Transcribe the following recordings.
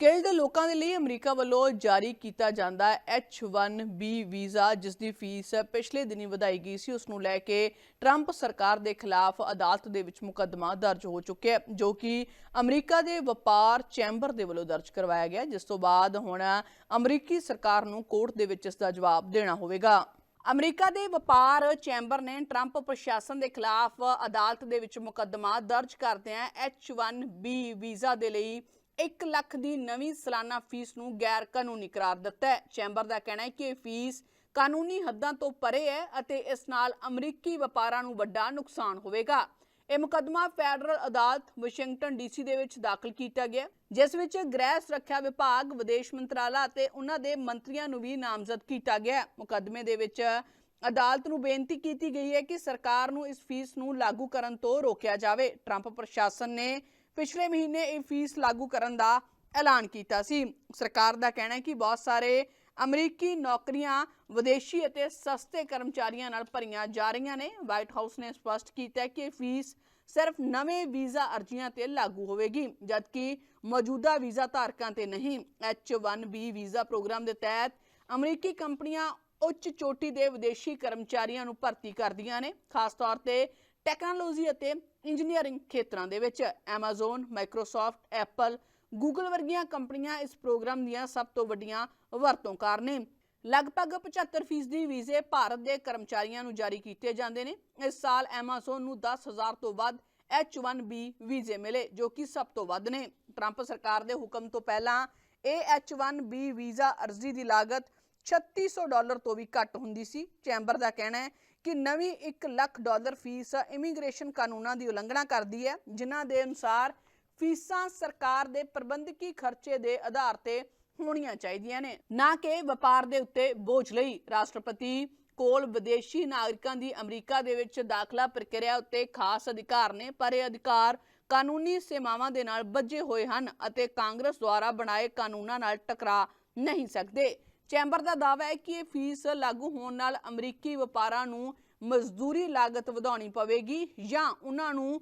Skilled ਲੋਕਾਂ ਦੇ ਲਈ ਅਮਰੀਕਾ ਵੱਲੋਂ ਜਾਰੀ ਕੀਤਾ ਜਾਂਦਾ H1B ਵੀਜ਼ਾ ਜਿਸ ਦੀ ਫੀਸ ਪਿਛਲੇ ਦਿਨੀ ਵਧਾਈ ਗਈ ਸੀ। ਉਸ ਨੂੰ ਲੈ ਕੇ ਟਰੰਪ ਸਰਕਾਰ ਦੇ ਖਿਲਾਫ ਅਦਾਲਤ ਦੇ ਵਿੱਚ ਮੁਕੱਦਮਾ ਦਰਜ ਹੋ ਚੁੱਕਿਆ ਹੈ, ਜੋ ਕਿ ਅਮਰੀਕਾ ਦੇ ਵਪਾਰ ਚੈਂਬਰ ਦੇ ਵੱਲੋਂ ਦਰਜ ਕਰਵਾਇਆ ਗਿਆ ਜਿਸ ਤੋਂ ਬਾਅਦ ਹੁਣ ਅਮਰੀਕੀ ਸਰਕਾਰ ਨੂੰ ਕੋਰਟ ਦੇ ਵਿੱਚ ਇਸ ਦਾ ਜਵਾਬ ਦੇਣਾ ਹੋਵੇਗਾ। ਅਮਰੀਕਾ ਦੇ ਵਪਾਰ ਚੈਂਬਰ ਨੇ ਟਰੰਪ ਪ੍ਰਸ਼ਾਸਨ ਦੇ ਖਿਲਾਫ ਅਦਾਲਤ ਦੇ ਵਿੱਚ ਮੁਕੱਦਮਾ ਦਰਜ ਕਰਦਿਆਂ H1B ਵੀਜ਼ਾ ਦੇ ਲਈ 1 ਲੱਖ ਦੀ ਨਵੀਂ ਸਾਲਾਨਾ ਫੀਸ ਨੂੰ ਗੈਰ ਕਾਨੂੰਨੀ ਕਰਾਰ ਦਿੱਤਾ ਹੈ। ਚੈਂਬਰ ਦਾ ਕਹਿਣਾ ਹੈ ਕਿ ਇਹ ਫੀਸ ਕਾਨੂੰਨੀ ਹੱਦਾਂ ਤੋਂ ਪਰੇ ਹੈ ਅਤੇ ਇਸ ਨਾਲ ਅਮਰੀਕੀ ਵਪਾਰਾਂ ਨੂੰ ਵੱਡਾ ਨੁਕਸਾਨ ਹੋਵੇਗਾ। ਇਹ ਮੁਕੱਦਮਾ ਫੈਡਰਲ ਅਦਾਲਤ ਵਾਸ਼ਿੰਗਟਨ ਡੀਸੀ ਦੇ ਵਿੱਚ ਦਾਖਲ ਕੀਤਾ ਗਿਆ ਜਿਸ ਵਿੱਚ ਗ੍ਰਹਿ ਸੁਰੱਖਿਆ ਵਿਭਾਗ, ਵਿਦੇਸ਼ ਮੰਤਰਾਲਾ ਅਤੇ ਉਹਨਾਂ ਦੇ ਮੰਤਰੀਆਂ ਨੂੰ ਵੀ ਨਾਮਜ਼ਦ ਕੀਤਾ ਗਿਆ ਮੁਕੱਦਮੇ ਦੇ ਵਿੱਚ ਅਦਾਲਤ ਨੂੰ ਬੇਨਤੀ ਕੀਤੀ ਗਈ ਹੈ ਕਿ ਸਰਕਾਰ ਨੂੰ ਇਸ ਫੀਸ ਨੂੰ ਲਾਗੂ ਕਰਨ ਤੋਂ ਰੋਕਿਆ ਜਾਵੇ। ਟਰੰਪ ਪ੍ਰਸ਼ਾਸਨ ਨੇ ਪਿਛਲੇ ਮਹੀਨੇ ਇਹ ਫੀਸ ਲਾਗੂ ਕਰਨ ਦਾ ਐਲਾਨ ਕੀਤਾ ਸੀ। ਸਰਕਾਰ ਦਾ ਕਹਿਣਾ ਹੈ ਕਿ ਬਹੁਤ ਸਾਰੇ ਅਮਰੀਕੀ ਨੌਕਰੀਆਂ ਵਿਦੇਸ਼ੀ ਅਤੇ ਸਸਤੇ ਕਰਮਚਾਰੀਆਂ ਨਾਲ ਭਰੀਆਂ ਜਾ ਰਹੀਆਂ ਨੇ। ਵਾਈਟ ਹਾਊਸ ਨੇ ਸਪਸ਼ਟ ਕੀਤਾ ਕਿ ਇਹ ਫੀਸ ਸਿਰਫ ਨਵੇਂ ਵੀਜ਼ਾ ਅਰਜ਼ੀਆਂ ਤੇ ਲਾਗੂ ਹੋਵੇਗੀ, ਜਦਕਿ ਮੌਜੂਦਾ ਵੀਜ਼ਾ ਧਾਰਕਾਂ ਤੇ ਨਹੀਂ। H1B ਵੀਜ਼ਾ ਪ੍ਰੋਗਰਾਮ ਦੇ ਤਹਿਤ ਅਮਰੀਕੀ ਕੰਪਨੀਆਂ ਉੱਚ ਚੋਟੀ ਦੇ ਵਿਦੇਸ਼ੀ ਕਰਮਚਾਰੀਆਂ ਨੂੰ ਭਰਤੀ ਕਰਦੀਆਂ ਨੇ। ਖਾਸ ਤੌਰ ਤੇ ਟੈਕਨੋਲੋਜੀ ਅਤੇ ਇੰਜੀਨੀਅਰਿੰਗ ਖੇਤਰਾਂ ਦੇ ਵਿੱਚ Amazon, Microsoft, Apple, Google ਵਰਗੀਆਂ ਕੰਪਨੀਆਂ ਇਸ ਪ੍ਰੋਗਰਾਮ ਦੀਆਂ ਸਭ ਤੋਂ ਵੱਡੀਆਂ ਵਰਤੋਂਕਾਰ ਨੇ। ਲਗਭਗ 75% ਵੀਜ਼ੇ ਭਾਰਤ ਦੇ ਕਰਮਚਾਰੀਆਂ ਨੂੰ ਜਾਰੀ ਕੀਤੇ ਜਾਂਦੇ ਨੇ। ਇਸ ਸਾਲ Amazon ਨੂੰ 10000 ਤੋਂ ਵੱਧ H1B ਵੀਜ਼ੇ ਮਿਲੇ ਜੋ ਕਿ ਸਭ ਤੋਂ ਵੱਧ ਨੇ। ਟਰੰਪ ਸਰਕਾਰ ਦੇ ਹੁਕਮ ਤੋਂ ਪਹਿਲਾਂ ਇਹ H1B ਵੀਜ਼ਾ ਅਰਜ਼ੀ ਦੀ ਲਾਗਤ 3600 ਡਾਲਰ ਤੋਂ ਵੀ ਘੱਟ ਹੁੰਦੀ ਸੀ। ਚੈਂਬਰ ਦਾ ਕਹਿਣਾ ਹੈ ਕਿ ਨਵੀਂ 1 ਲੱਖ ਡਾਲਰ ਫੀਸ ਇਮੀਗ੍ਰੇਸ਼ਨ ਕਾਨੂੰਨਾਂ ਦੀ ਉਲੰਘਣਾ ਕਰਦੀ ਹੈ, ਜਿਨ੍ਹਾਂ ਦੇ ਅਨੁਸਾਰ ਫੀਸਾਂ ਸਰਕਾਰ ਦੇ ਪ੍ਰਬੰਧਕੀ ਖਰਚੇ ਦੇ ਆਧਾਰ ਤੇ ਹੋਣੀਆਂ ਚਾਹੀਦੀਆਂ ਨੇ। ਨਾ ਕਿ ਵਪਾਰ ਦੇ ਉੱਤੇ ਬੋਝ ਲਈ। ਰਾਸ਼ਟਰਪਤੀ ਕੋਲ ਵਿਦੇਸ਼ੀ ਨਾਗਰਿਕਾਂ ਦੀ ਅਮਰੀਕਾ ਦੇ ਵਿੱਚ ਦਾਖਲਾ ਪ੍ਰਕਿਰਿਆ ਉੱਤੇ ਖਾਸ ਅਧਿਕਾਰ ਨੇ, ਪਰ ਇਹ ਅਧਿਕਾਰ ਕਾਨੂੰਨੀ ਸੇਵਾਵਾਂ ਦੇ ਨਾਲ ਬੱਝੇ ਹੋਏ ਹਨ ਅਤੇ ਕਾਂਗਰਸ ਦੁਆਰਾ ਬਣਾਏ ਕਾਨੂੰਨਾਂ ਨਾਲ ਟਕਰਾ ਨਹੀਂ ਸਕਦੇ। ਚੈਂਬਰ ਦਾ ਦਾਅਵਾ ਹੈ ਕਿ ਇਹ ਫੀਸ ਲਾਗੂ ਹੋਣ ਨਾਲ ਅਮਰੀਕੀ ਵਪਾਰਾਂ ਨੂੰ ਮਜ਼ਦੂਰੀ ਲਾਗਤ ਵਧਾਉਣੀ ਪਵੇਗੀ ਜਾਂ ਉਹਨਾਂ ਨੂੰ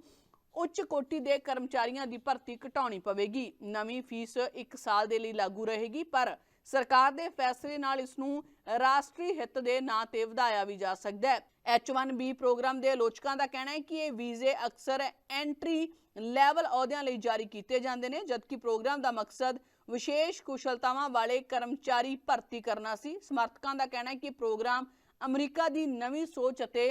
ਉੱਚ ਕੋਟੀ ਦੇ ਕਰਮਚਾਰੀਆਂ ਦੀ ਭਰਤੀ ਘਟਾਉਣੀ ਪਵੇਗੀ। ਨਵੀਂ ਫੀਸ 1 ਸਾਲ ਦੇ ਲਈ ਲਾਗੂ ਰਹੇਗੀ, ਪਰ ਸਰਕਾਰ ਦੇ ਫੈਸਲੇ ਨਾਲ ਇਸ ਨੂੰ ਰਾਸ਼ਟਰੀ ਹਿੱਤ ਦੇ ਨਾਂ ਤੇ ਵਧਾਇਆ ਵੀ ਜਾ ਸਕਦਾ ਹੈ। H1B ਪ੍ਰੋਗਰਾਮ ਦੇ ਆਲੋਚਕਾਂ ਦਾ ਕਹਿਣਾ ਹੈ ਕਿ ਇਹ ਵੀਜ਼ੇ ਅਕਸਰ ਐਂਟਰੀ ਲੈਵਲ ਅਹੁਦਿਆਂ ਲਈ ਜਾਰੀ ਕੀਤੇ ਜਾਂਦੇ ਨੇ, ਜਦਕਿ ਪ੍ਰੋਗਰਾਮ ਦਾ ਮਕਸਦ ਵਿਸ਼ੇਸ਼ ਕੁਸ਼ਲਤਾਵਾਂ ਵਾਲੇ ਕਰਮਚਾਰੀ ਭਰਤੀ ਕਰਨਾ ਸੀ। ਸਮਰਥਕਾਂ ਦਾ ਕਹਿਣਾ ਹੈ ਕਿ ਪ੍ਰੋਗਰਾਮ ਅਮਰੀਕਾ ਦੀ ਨਵੀਂ ਸੋਚ ਅਤੇ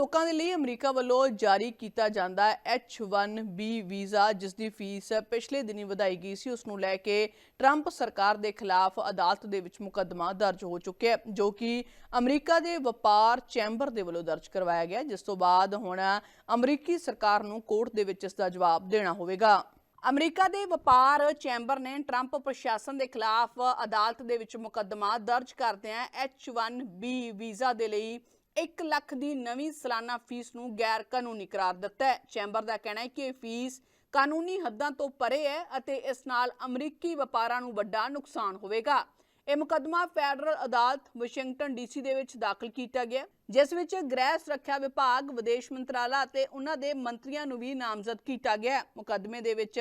ਲੋਕਾਂ ਦੇ ਲਈ ਅਮਰੀਕਾ ਵੱਲੋਂ ਜਾਰੀ ਕੀਤਾ ਜਾਂਦਾ H1B ਵੀਜ਼ਾ ਜਿਸ ਦੀ ਫੀਸ ਪਿਛਲੇ ਦਿਨੀ ਵਧਾਈ ਗਈ ਸੀ। ਉਸ ਨੂੰ ਲੈ ਕੇ ਟਰੰਪ ਸਰਕਾਰ ਦੇ ਖਿਲਾਫ ਅਦਾਲਤ ਦੇ ਵਿੱਚ ਮੁਕੱਦਮਾ ਦਰਜ ਹੋ ਚੁੱਕਿਆ ਹੈ, ਜੋ ਕਿ ਅਮਰੀਕਾ ਦੇ ਵਪਾਰ ਚੈਂਬਰ ਦੇ ਵੱਲੋਂ ਦਰਜ ਕਰਵਾਇਆ ਗਿਆ ਜਿਸ ਤੋਂ ਬਾਅਦ ਹੁਣ ਅਮਰੀਕੀ ਸਰਕਾਰ ਨੂੰ ਕੋਰਟ ਦੇ ਵਿੱਚ ਇਸ ਦਾ ਜਵਾਬ ਦੇਣਾ ਹੋਵੇਗਾ। ਅਮਰੀਕਾ ਦੇ ਵਪਾਰ ਚੈਂਬਰ ਨੇ ਟਰੰਪ ਪ੍ਰਸ਼ਾਸਨ ਦੇ ਖਿਲਾਫ ਅਦਾਲਤ ਦੇ ਵਿੱਚ ਮੁਕੱਦਮਾ ਦਰਜ ਕਰਦਿਆਂ H1B ਵੀਜ਼ਾ ਦੇ ਲਈ 1 ਲੱਖ ਦੀ ਨਵੀਂ ਸਾਲਾਨਾ ਫੀਸ ਨੂੰ ਗੈਰ ਕਾਨੂੰਨੀ ਕਰਾਰ ਦਿੱਤਾ ਹੈ। ਚੈਂਬਰ ਦਾ ਕਹਿਣਾ ਹੈ ਕਿ ਇਹ ਫੀਸ ਕਾਨੂੰਨੀ ਹੱਦਾਂ ਤੋਂ ਪਰੇ ਹੈ ਅਤੇ ਇਸ ਨਾਲ ਅਮਰੀਕੀ ਵਪਾਰਾਂ ਨੂੰ ਵੱਡਾ ਨੁਕਸਾਨ ਹੋਵੇਗਾ। ਇਹ ਮੁਕੱਦਮਾ ਫੈਡਰਲ ਅਦਾਲਤ ਵਾਸ਼ਿੰਗਟਨ ਡੀਸੀ ਦੇ ਵਿੱਚ ਦਾਖਲ ਕੀਤਾ ਗਿਆ ਜਿਸ ਵਿੱਚ ਗ੍ਰਹਿ ਸੁਰੱਖਿਆ ਵਿਭਾਗ, ਵਿਦੇਸ਼ ਮੰਤਰਾਲਾ ਅਤੇ ਉਹਨਾਂ ਦੇ ਮੰਤਰੀਆਂ ਨੂੰ ਵੀ ਨਾਮਜ਼ਦ ਕੀਤਾ ਗਿਆ ਮੁਕੱਦਮੇ ਦੇ ਵਿੱਚ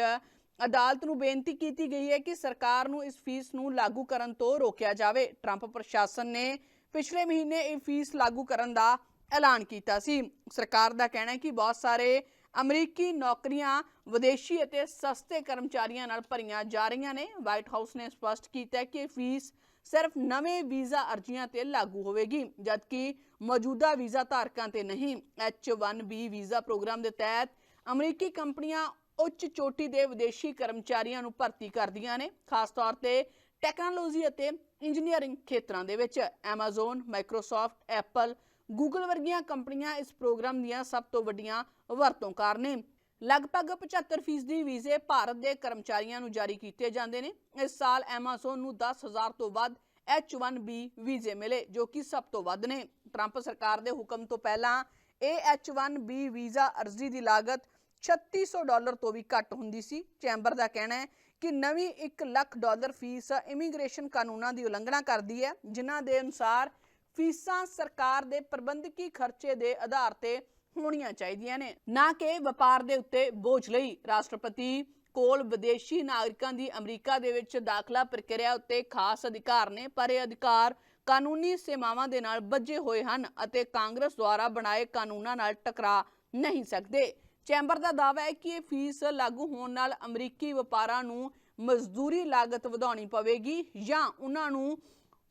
ਅਦਾਲਤ ਨੂੰ ਬੇਨਤੀ ਕੀਤੀ ਗਈ ਹੈ ਕਿ ਸਰਕਾਰ ਨੂੰ ਇਸ ਫੀਸ ਨੂੰ ਲਾਗੂ ਕਰਨ ਤੋਂ ਰੋਕਿਆ ਜਾਵੇ। ਟਰੰਪ ਪ੍ਰਸ਼ਾਸਨ ਨੇ ਪਿਛਲੇ ਮਹੀਨੇ ਇਹ ਫੀਸ ਲਾਗੂ ਕਰਨ ਦਾ ਐਲਾਨ ਕੀਤਾ ਸੀ। ਸਰਕਾਰ ਦਾ ਕਹਿਣਾ ਹੈ ਕਿ ਬਹੁਤ ਸਾਰੇ ਅਮਰੀਕੀ ਨੌਕਰੀਆਂ ਵਿਦੇਸ਼ੀ ਅਤੇ ਸਸਤੇ ਕਰਮਚਾਰੀਆਂ ਨਾਲ ਭਰੀਆਂ ਜਾ ਰਹੀਆਂ ਨੇ। ਵਾਈਟ ਹਾਊਸ ਨੇ ਸਪਸ਼ਟ ਕੀਤਾ ਕਿ ਫੀਸ ਸਿਰਫ ਨਵੇਂ ਵੀਜ਼ਾ ਅਰਜ਼ੀਆਂ ਤੇ ਲਾਗੂ ਹੋਵੇਗੀ, ਜਦਕਿ ਮੌਜੂਦਾ ਵੀਜ਼ਾ ਧਾਰਕਾਂ ਤੇ ਨਹੀਂ। H1B ਵੀਜ਼ਾ ਪ੍ਰੋਗਰਾਮ ਦੇ ਤਹਿਤ ਅਮਰੀਕੀ ਕੰਪਨੀਆਂ ਉੱਚ ਚੋਟੀ ਦੇ ਵਿਦੇਸ਼ੀ ਕਰਮਚਾਰੀਆਂ ਨੂੰ ਭਰਤੀ ਕਰਦੀਆਂ ਨੇ। ਖਾਸ ਤੌਰ ਤੇ ਟੈਕਨੋਲੋਜੀ ਅਤੇ ਇੰਜੀਨੀਅਰਿੰਗ ਖੇਤਰਾਂ ਦੇ ਵਿੱਚ Amazon, Microsoft, Apple, Google ਵਰਗੀਆਂ ਕੰਪਨੀਆਂ ਇਸ ਪ੍ਰੋਗਰਾਮ ਦੀਆਂ ਸਭ ਤੋਂ ਵੱਡੀਆਂ ਵਰਤੋਂਕਾਰ ਨੇ। ਲਗਭਗ 75% ਵੀਜ਼ੇ ਭਾਰਤ ਦੇ ਕਰਮਚਾਰੀਆਂ ਨੂੰ ਜਾਰੀ ਕੀਤੇ ਜਾਂਦੇ ਨੇ। ਇਸ ਸਾਲ Amazon ਨੂੰ 10000 ਤੋਂ ਵੱਧ H1B ਵੀਜ਼ੇ ਮਿਲੇ ਜੋ ਕਿ ਸਭ ਤੋਂ ਵੱਧ ਨੇ। ਟਰੰਪ ਸਰਕਾਰ ਦੇ ਹੁਕਮ ਤੋਂ ਪਹਿਲਾਂ ਇਹ H1B ਵੀਜ਼ਾ ਅਰਜ਼ੀ ਦੀ ਲਾਗਤ 3600 ਡਾਲਰ ਤੋਂ ਵੀ ਘੱਟ ਹੁੰਦੀ ਸੀ। ਚੈਂਬਰ ਦਾ ਕਹਿਣਾ ਹੈ ਕਿ ਨਵੀਂ 1 ਲੱਖ ਡਾਲਰ ਫੀਸ ਇਮੀਗ੍ਰੇਸ਼ਨ ਕਾਨੂੰਨਾਂ ਦੀ ਉਲੰਘਣਾ ਕਰਦੀ ਹੈ, ਜਿਨ੍ਹਾਂ ਦੇ ਅਨੁਸਾਰ ਫੀਸਾਂ ਸਰਕਾਰ ਦੇ ਪ੍ਰਬੰਧਕੀ ਖਰਚੇ ਦੇ ਆਧਾਰ ਤੇ ਹੋਣੀਆਂ ਚਾਹੀਦੀਆਂ ਨੇ। ਨਾ ਕਿ ਵਪਾਰ ਦੇ ਉੱਤੇ ਬੋਝ ਲਈ ਰਾਸ਼ਟਰਪਤੀ ਕੋਲ ਵਿਦੇਸ਼ੀ ਨਾਗਰਿਕਾਂ ਦੀ ਅਮਰੀਕਾ ਦੇ ਵਿੱਚ ਦਾਖਲਾ ਪ੍ਰਕਿਰਿਆ ਉੱਤੇ ਖਾਸ ਅਧਿਕਾਰ ਨੇ, ਪਰ ਇਹ ਅਧਿਕਾਰ ਕਾਨੂੰਨੀ ਸੇਵਾਵਾਂ ਦੇ ਨਾਲ ਬੱਝੇ ਹੋਏ ਹਨ ਅਤੇ ਕਾਂਗਰਸ ਦੁਆਰਾ ਬਣਾਏ ਕਾਨੂੰਨਾਂ ਨਾਲ ਟਕਰਾ ਨਹੀਂ ਸਕਦੇ। ਚੈਂਬਰ ਦਾ ਦਾਅਵਾ ਹੈ ਕਿ ਇਹ ਫੀਸ ਲਾਗੂ ਹੋਣ ਨਾਲ ਅਮਰੀਕੀ ਵਪਾਰਾਂ ਨੂੰ ਮਜ਼ਦੂਰੀ ਲਾਗਤ ਵਧਾਉਣੀ ਪਵੇਗੀ ਜਾਂ ਉਹਨਾਂ ਨੂੰ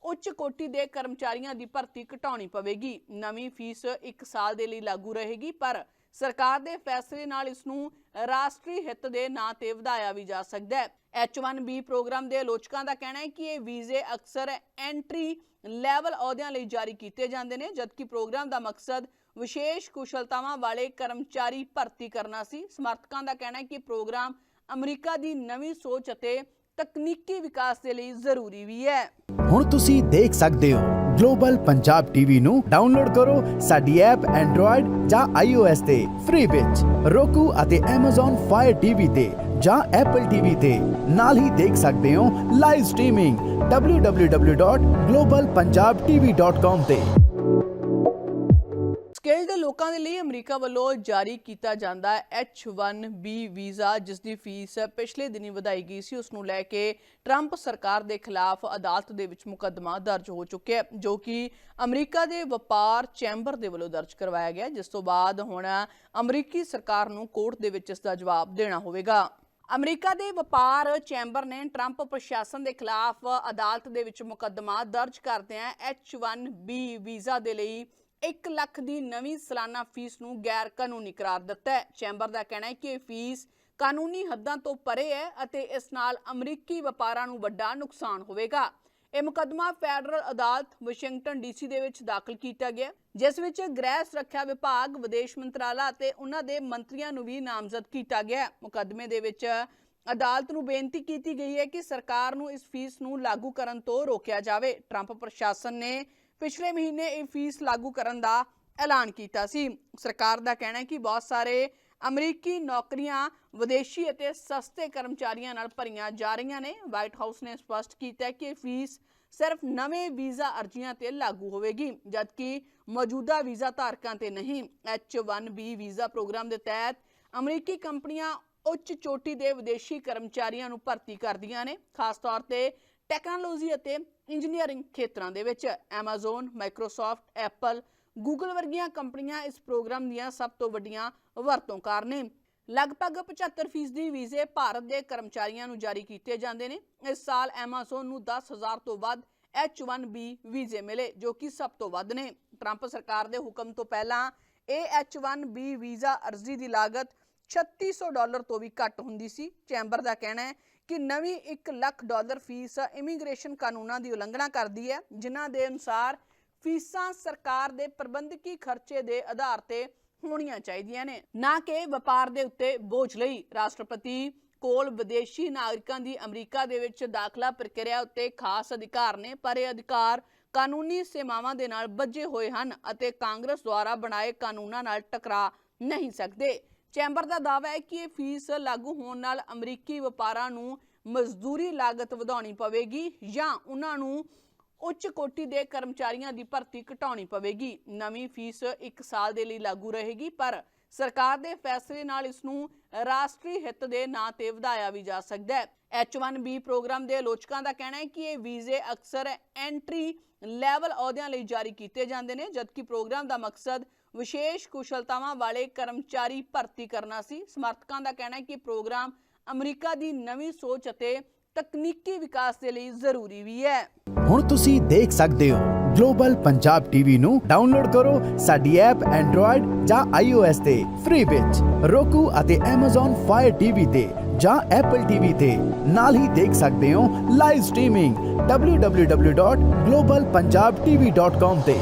ਉੱਚ ਕੋਟੀ ਦੇ ਕਰਮਚਾਰੀਆਂ ਦੀ ਭਰਤੀ ਘਟਾਉਣੀ ਪਵੇਗੀ। ਨਵੀਂ ਫੀਸ 1 ਸਾਲ ਦੇ ਲਈ ਲਾਗੂ ਰਹੇਗੀ, ਪਰ ਸਰਕਾਰ ਦੇ ਫੈਸਲੇ ਨਾਲ ਇਸ ਨੂੰ ਰਾਸ਼ਟਰੀ ਹਿੱਤ ਦੇ ਨਾਂ ਤੇ ਵਧਾਇਆ ਵੀ ਜਾ ਸਕਦਾ ਹੈ। H1B ਪ੍ਰੋਗਰਾਮ ਦੇ ਆਲੋਚਕਾਂ ਦਾ ਕਹਿਣਾ ਹੈ ਕਿ ਇਹ ਵੀਜ਼ੇ ਅਕਸਰ ਐਂਟਰੀ ਲੈਵਲ ਅਹੁਦਿਆਂ ਲਈ ਜਾਰੀ ਕੀਤੇ ਜਾਂਦੇ ਨੇ, ਜਦਕਿ ਪ੍ਰੋਗਰਾਮ ਦਾ ਮਕਸਦ ਵਿਸ਼ੇਸ਼ ਕੁਸ਼ਲਤਾਵਾਂ ਵਾਲੇ ਕਰਮਚਾਰੀ ਭਰਤੀ ਕਰਨਾ ਸੀ। ਸਮਰਥਕਾਂ ਦਾ ਕਹਿਣਾ ਹੈ ਕਿ ਪ੍ਰੋਗਰਾਮ ਅਮਰੀਕਾ ਦੀ ਨਵੀਂ ਸੋਚ ਅਤੇ ਤਕਨੀਕੀ ਵਿਕਾਸ ਦੇ ਲਈ ਜ਼ਰੂਰੀ ਵੀ ਹੈ। ਹੁਣ ਤੁਸੀਂ ਦੇਖ ਸਕਦੇ ਹੋ, ਗਲੋਬਲ ਪੰਜਾਬ ਟੀਵੀ ਨੂੰ ਡਾਊਨਲੋਡ ਕਰੋ ਸਾਡੀ ਐਪ ਐਂਡਰੋਇਡ ਜਾਂ iOS ਤੇ, ਫ੍ਰੀ ਵਿੱਚ। roku ਅਤੇ Amazon Fire TV ਤੇ ਜਾਂ Apple TV ਤੇ। ਨਾਲ ਹੀ ਦੇਖ ਸਕਦੇ ਹੋ ਲਾਈਵ ਸਟ੍ਰੀਮਿੰਗ www.globalpunjabtv.com ਤੇ। ਸਕਿਲਡ ਲੋਕਾਂ ਦੇ ਲਈ ਅਮਰੀਕਾ ਵੱਲੋਂ ਜਾਰੀ ਕੀਤਾ ਜਾਂਦਾ H1B ਵੀਜ਼ਾ ਜਿਸ ਦੀ ਫੀਸ ਪਿਛਲੇ ਦਿਨੀ ਵਧਾਈ ਗਈ ਸੀ। ਉਸ ਨੂੰ ਲੈ ਕੇ ਟਰੰਪ ਸਰਕਾਰ ਦੇ ਖਿਲਾਫ ਅਦਾਲਤ ਦੇ ਵਿੱਚ ਮੁਕੱਦਮਾ ਦਰਜ ਹੋ ਚੁੱਕਿਆ ਜੋ ਕਿ ਅਮਰੀਕਾ ਦੇ ਵਪਾਰ ਚੈਂਬਰ ਦੇ ਵੱਲੋਂ ਦਰਜ ਕਰਵਾਇਆ ਗਿਆ ਜਿਸ ਤੋਂ ਬਾਅਦ ਹੁਣ ਅਮਰੀਕੀ ਸਰਕਾਰ ਨੂੰ ਕੋਰਟ ਦੇ ਵਿੱਚ ਇਸ ਦਾ ਜਵਾਬ ਦੇਣਾ ਹੋਵੇਗਾ। ਅਮਰੀਕਾ ਦੇ ਵਪਾਰ ਚੈਂਬਰ ਨੇ ਟਰੰਪ ਪ੍ਰਸ਼ਾਸਨ ਦੇ ਖਿਲਾਫ ਅਦਾਲਤ ਦੇ ਵਿੱਚ ਮੁਕੱਦਮਾ ਦਰਜ ਕਰਦਿਆਂ H1B ਵੀਜ਼ਾ ਦੇ ਲਈ 1 ਲੱਖ ਦੀ ਨਵੀਂ ਸਾਲਾਨਾ ਫੀਸ ਨੂੰ ਗੈਰ ਕਾਨੂੰਨੀ ਕਰਾਰ ਦਿੱਤਾ ਹੈ। ਚੈਂਬਰ ਦਾ ਕਹਿਣਾ ਹੈ ਕਿ ਇਹ ਫੀਸ ਕਾਨੂੰਨੀ ਹੱਦਾਂ ਤੋਂ ਪਰੇ ਹੈ ਅਤੇ ਇਸ ਨਾਲ ਅਮਰੀਕੀ ਵਪਾਰਾਂ ਨੂੰ ਵੱਡਾ ਨੁਕਸਾਨ ਹੋਵੇਗਾ। ਇਹ ਮੁਕੱਦਮਾ ਫੈਡਰਲ ਅਦਾਲਤ ਵਾਸ਼ਿੰਗਟਨ ਡੀਸੀ ਦੇ ਵਿੱਚ ਦਾਖਲ ਕੀਤਾ ਗਿਆ ਜਿਸ ਵਿੱਚ ਗ੍ਰਹਿ ਸੁਰੱਖਿਆ ਵਿਭਾਗ, ਵਿਦੇਸ਼ ਮੰਤਰਾਲਾ ਅਤੇ ਉਹਨਾਂ ਦੇ ਮੰਤਰੀਆਂ ਨੂੰ ਵੀ ਨਾਮਜ਼ਦ ਕੀਤਾ ਗਿਆ ਹੈ। ਮੁਕੱਦਮੇ ਦੇ ਵਿੱਚ ਅਦਾਲਤ ਨੂੰ ਬੇਨਤੀ ਕੀਤੀ ਗਈ ਹੈ ਕਿ ਸਰਕਾਰ ਨੂੰ ਇਸ ਫੀਸ ਨੂੰ ਲਾਗੂ ਕਰਨ ਤੋਂ ਰੋਕਿਆ ਜਾਵੇ। ਟਰੰਪ ਪ੍ਰਸ਼ਾਸਨ ਨੇ ਪਿਛਲੇ ਮਹੀਨੇ ਇਹ ਫੀਸ ਲਾਗੂ ਕਰਨ ਦਾ ਐਲਾਨ ਕੀਤਾ ਸੀ। ਸਰਕਾਰ ਦਾ ਕਹਿਣਾ ਹੈ ਕਿ ਬਹੁਤ ਸਾਰੇ ਅਮਰੀਕੀ ਨੌਕਰੀਆਂ ਵਿਦੇਸ਼ੀ ਅਤੇ ਸਸਤੇ ਕਰਮਚਾਰੀਆਂ ਨਾਲ ਭਰੀਆਂ ਜਾ ਰਹੀਆਂ ਨੇ। ਵਾਈਟ ਹਾਊਸ ਨੇ ਸਪਸ਼ਟ ਕੀਤਾ ਕਿ ਇਹ ਫੀਸ ਸਿਰਫ ਨਵੇਂ ਵੀਜ਼ਾ ਅਰਜ਼ੀਆਂ ਤੇ ਲਾਗੂ ਹੋਵੇਗੀ, ਜਦਕਿ ਮੌਜੂਦਾ ਵੀਜ਼ਾ ਧਾਰਕਾਂ ਤੇ ਨਹੀਂ। H1B ਵੀਜ਼ਾ ਪ੍ਰੋਗਰਾਮ ਦੇ ਤਹਿਤ ਅਮਰੀਕੀ ਕੰਪਨੀਆਂ ਉੱਚ ਚੋਟੀ ਦੇ ਵਿਦੇਸ਼ੀ ਕਰਮਚਾਰੀਆਂ ਨੂੰ ਭਰਤੀ ਕਰਦੀਆਂ ਨੇ। ਖਾਸ ਤੌਰ ਤੇ ਟੈਕਨੋਲੋਜੀ ਅਤੇ ਇੰਜੀਨੀਅਰਿੰਗ ਖੇਤਰਾਂ ਦੇ ਵਿੱਚ Amazon, Microsoft, Apple, Google ਵਰਗੀਆਂ ਕੰਪਨੀਆਂ ਇਸ ਪ੍ਰੋਗਰਾਮ ਦੀਆਂ ਸਭ ਤੋਂ ਵੱਡੀਆਂ ਵਰਤੋਂਕਾਰ ਨੇ। ਲਗਭਗ 75% ਦੀ ਵੀਜ਼ੇ ਭਾਰਤ ਦੇ ਕਰਮਚਾਰੀਆਂ ਨੂੰ ਜਾਰੀ ਕੀਤੇ ਜਾਂਦੇ ਨੇ। ਇਸ ਸਾਲ Amazon ਨੂੰ 10000 ਤੋਂ ਵੱਧ H1B ਵੀਜ਼ੇ ਮਿਲੇ ਜੋ ਕਿ ਸਭ ਤੋਂ ਵੱਧ ਨੇ। ਟਰੰਪ ਸਰਕਾਰ ਦੇ ਹੁਕਮ ਤੋਂ ਪਹਿਲਾਂ ਇਹ H1B ਵੀਜ਼ਾ ਅਰਜ਼ੀ ਦੀ ਲਾਗਤ 3600 ਡਾਲਰ ਤੋਂ ਵੀ ਘੱਟ ਹੁੰਦੀ ਸੀ। ਚੈਂਬਰ ਦਾ ਕਹਿਣਾ ਹੈ ਕਿ ਨਵੀਂ 1 ਲੱਖ ਡਾਲਰ ਫੀਸ ਇਮੀਗ੍ਰੇਸ਼ਨ ਕਾਨੂੰਨਾਂ ਦੀ ਉਲੰਘਣਾ ਕਰਦੀ ਹੈ, ਜਿਨ੍ਹਾਂ ਦੇ ਅਨੁਸਾਰ ਫੀਸਾਂ ਸਰਕਾਰ ਦੇ ਪ੍ਰਬੰਧਕੀ ਖਰਚੇ ਦੇ ਆਧਾਰ ਤੇ ਹੋਣੀਆਂ ਚਾਹੀਦੀਆਂ ਨੇ। ਨਾ ਕਿ ਵਪਾਰ ਦੇ ਉੱਤੇ ਬੋਝ ਲਈ ਰਾਸ਼ਟਰਪਤੀ ਕੋਲ ਵਿਦੇਸ਼ੀ ਨਾਗਰਿਕਾਂ ਦੀ ਅਮਰੀਕਾ ਦੇ ਵਿੱਚ ਦਾਖਲਾ ਪ੍ਰਕਿਰਿਆ ਉੱਤੇ ਖਾਸ ਅਧਿਕਾਰ ਨੇ, ਪਰ ਇਹ ਅਧਿਕਾਰ ਕਾਨੂੰਨੀ ਸੇਵਾਵਾਂ ਦੇ ਨਾਲ ਬੱਝੇ ਹੋਏ ਹਨ ਅਤੇ ਕਾਂਗਰਸ ਦੁਆਰਾ ਬਣਾਏ ਕਾਨੂੰਨਾਂ ਨਾਲ ਟਕਰਾ ਨਹੀਂ ਸਕਦੇ। ਚੈਂਬਰ ਦਾ ਦਾਅਵਾ ਹੈ ਕਿ ਇਹ ਫੀਸ ਲਾਗੂ ਹੋਣ ਨਾਲ ਅਮਰੀਕੀ ਵਪਾਰਾਂ ਨੂੰ ਮਜ਼ਦੂਰੀ ਲਾਗਤ ਵਧਾਉਣੀ ਪਵੇਗੀ ਜਾਂ ਉਹਨਾਂ ਨੂੰ ਉੱਚ ਕੋਟੀ ਦੇ ਕਰਮਚਾਰੀਆਂ ਦੀ ਭਰਤੀ ਘਟਾਉਣੀ ਪਵੇਗੀ। ਨਵੀਂ ਫੀਸ 1 ਸਾਲ ਦੇ ਲਈ ਲਾਗੂ ਰਹੇਗੀ, ਪਰ ਸਰਕਾਰ ਦੇ ਫੈਸਲੇ ਨਾਲ ਇਸ ਨੂੰ ਰਾਸ਼ਟਰੀ ਹਿੱਤ ਦੇ ਨਾਂ ਤੇ ਵਧਾਇਆ ਵੀ ਜਾ ਸਕਦਾ ਹੈ। H1B ਪ੍ਰੋਗਰਾਮ ਦੇ ਆਲੋਚਕਾਂ ਦਾ ਕਹਿਣਾ ਹੈ ਕਿ ਇਹ ਵੀਜ਼ੇ ਅਕਸਰ ਐਂਟਰੀ ਲੈਵਲ ਅਹੁਦਿਆਂ ਲਈ ਜਾਰੀ ਕੀਤੇ ਜਾਂਦੇ ਨੇ, ਜਦਕਿ ਪ੍ਰੋਗਰਾਮ ਦਾ ਮਕਸਦ ਵਿਸ਼ੇਸ਼ ਕੁਸ਼ਲਤਾਵਾਂ ਵਾਲੇ ਕਰਮਚਾਰੀ ਭਰਤੀ ਕਰਨਾ ਸੀ। ਸਮਰਥਕਾਂ ਦਾ ਕਹਿਣਾ ਹੈ ਕਿ ਪ੍ਰੋਗਰਾਮ ਅਮਰੀਕਾ ਦੀ ਨਵੀਂ ਸੋਚ ਅਤੇ ਤਕਨੀਕੀ ਵਿਕਾਸ ਦੇ ਲਈ ਜ਼ਰੂਰੀ ਵੀ ਹੈ। ਹੁਣ ਤੁਸੀਂ ਦੇਖ ਸਕਦੇ ਹੋ, ਗਲੋਬਲ ਪੰਜਾਬ ਟੀਵੀ ਨੂੰ ਡਾਊਨਲੋਡ ਕਰੋ ਸਾਡੀ ਐਪ ਐਂਡਰੋਇਡ ਜਾਂ iOS ਤੇ, ਫ੍ਰੀ ਵਿੱਚ roku ਅਤੇ Amazon Fire TV ਤੇ ਜਾਂ Apple TV ਤੇ। ਨਾਲ ਹੀ ਦੇਖ ਸਕਦੇ ਹੋ ਲਾਈਵ ਸਟ੍ਰੀਮਿੰਗ www.globalpunjabtv.com ਤੇ।